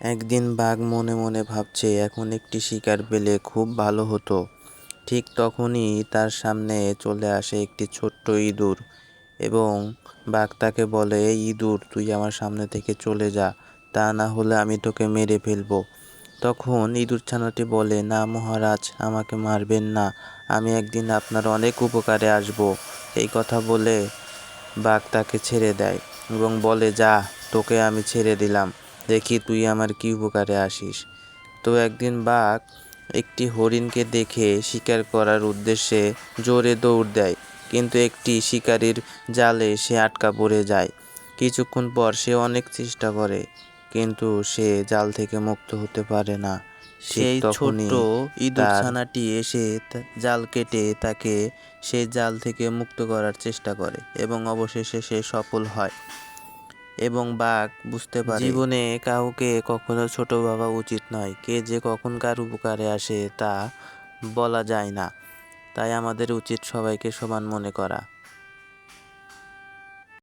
একদিন বাঘ মনে মনে ভাবছে, এখন একটি শিকার পেলে খুব ভালো হতো। ঠিক তখনই তার সামনে চলে আসে একটি ছোট্ট ইঁদুর এবং বাঘ তাকে বলে, এই ইঁদুর, তুই আমার সামনে থেকে চলে যা, তা না হলে আমি তোকে মেরে ফেলব। তখন ইঁদুর ছানাটি বলে, না মহারাজ, আমাকে মারবেন না, আমি একদিন আপনার অনেক উপকারে আসব। এই কথা বলে বাঘ তাকে ছেড়ে দেয় এবং বলে, যা, তোকে আমি ছেড়ে দিলাম। দেখি তুই আমার কী উপকারে আসিস। তো একদিন বাঘ একটি হরিণকে দেখে শিকার করার উদ্দেশ্যে জোরে দৌড় দেয় কিন্তু একটি শিকারীর জালে সে আটকা পড়ে যায়। কিছুক্ষণ পর সে অনেক চেষ্টা করে কিন্তু সে জাল থেকে মুক্ত হতে পারে না। সেই ছোট্ট ইঁদুর ছানাটি এসে জাল কেটে তাকে সেই জাল থেকে মুক্ত করার চেষ্টা করে এবং অবশেষে সে সফল হয়। এবং বাঘ বুঝতে পারে। জীবনে কাউকে কখনো ছোট ভাবা উচিত নয়। কে যে কখন কার উপকারে আসে তা বলা যায় না। তাই আমাদের উচিত সবাইকে সমান মনে করা।